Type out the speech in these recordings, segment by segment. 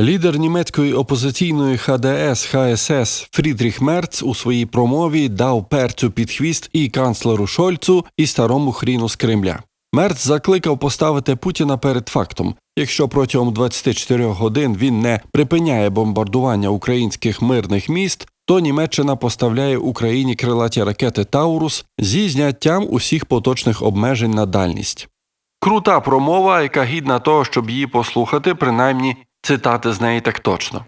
Лідер німецької опозиційної ХДС ХСС Фрідріх Мерц у своїй промові дав перцю під хвіст і канцлеру Шольцу, і старому хріну з Кремля. Мерц закликав поставити Путіна перед фактом: якщо протягом 24 годин він не припиняє бомбардування українських мирних міст, то Німеччина поставляє Україні крилаті ракети Таурус зі зняттям усіх поточних обмежень на дальність. Крута промова, яка гідна того, щоб її послухати, принаймні цитати з неї так точно.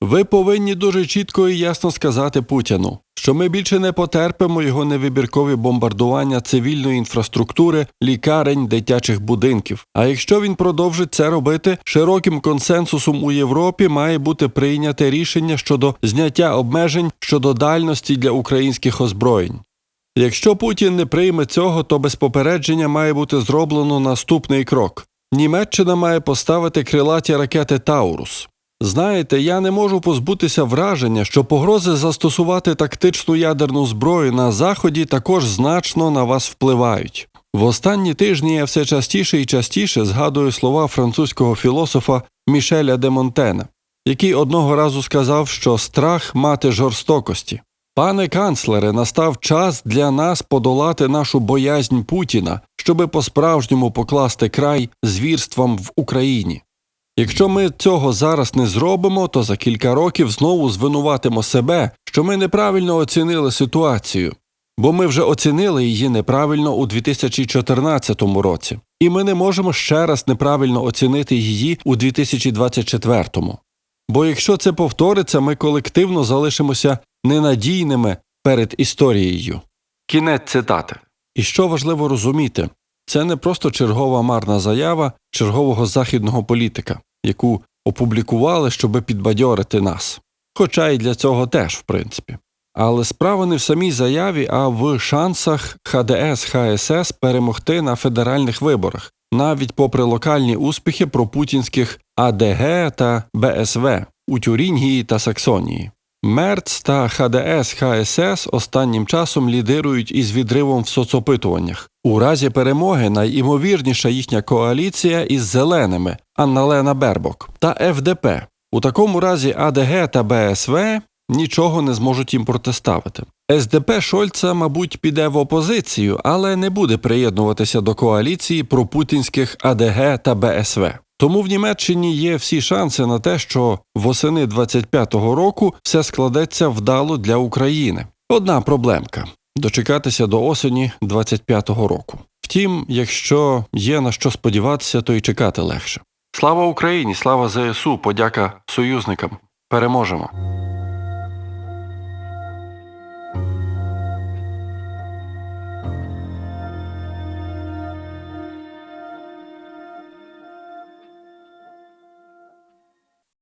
Ви повинні дуже чітко і ясно сказати Путіну, що ми більше не потерпимо його невибіркові бомбардування цивільної інфраструктури, лікарень, дитячих будинків. А якщо він продовжить це робити, широким консенсусом у Європі має бути прийняте рішення щодо зняття обмежень щодо дальності для українських озброєнь. Якщо Путін не прийме цього, то без попередження має бути зроблено наступний крок. Німеччина має поставити крилаті ракети Таурус. Знаєте, я не можу позбутися враження, що погрози застосувати тактичну ядерну зброю на заході також значно на вас впливають. В останні тижні я все частіше і частіше згадую слова французького філософа Мішеля де Монтена, який одного разу сказав, що страх мати жорстокості. Пане канцлере, настав час для нас подолати нашу боязнь Путіна, щоби по-справжньому покласти край звірствам в Україні. Якщо ми цього зараз не зробимо, то за кілька років знову звинуватимо себе, що ми неправильно оцінили ситуацію, бо ми вже оцінили її неправильно у 2014 році, і ми не можемо ще раз неправильно оцінити її у 2024. Бо якщо це повториться, ми колективно залишимося ненадійними перед історією. Кінець цитати. І що важливо розуміти, це не просто чергова марна заява чергового західного політика, яку опублікували, щоб підбадьорити нас. Хоча і для цього теж, в принципі. Але справа не в самій заяві, а в шансах ХДС ХСС перемогти на федеральних виборах, навіть попри локальні успіхи пропутінських АДГ та БСВ у Тюрінгії та Саксонії. Мерц та ХДС ХСС останнім часом лідирують із відривом в соцопитуваннях. У разі перемоги найімовірніша їхня коаліція із зеленими Анналена Бербок та ФДП. У такому разі АДГ та БСВ нічого не зможуть їм протиставити. СДП Шольца, мабуть, піде в опозицію, але не буде приєднуватися до коаліції пропутінських АДГ та БСВ. Тому в Німеччині є всі шанси на те, що восени 25-го року все складеться вдало для України. Одна проблемка дочекатися до осені 25-го року. Втім, якщо є на що сподіватися, то й чекати легше. Слава Україні! Слава ЗСУ! Подяка союзникам! Переможемо!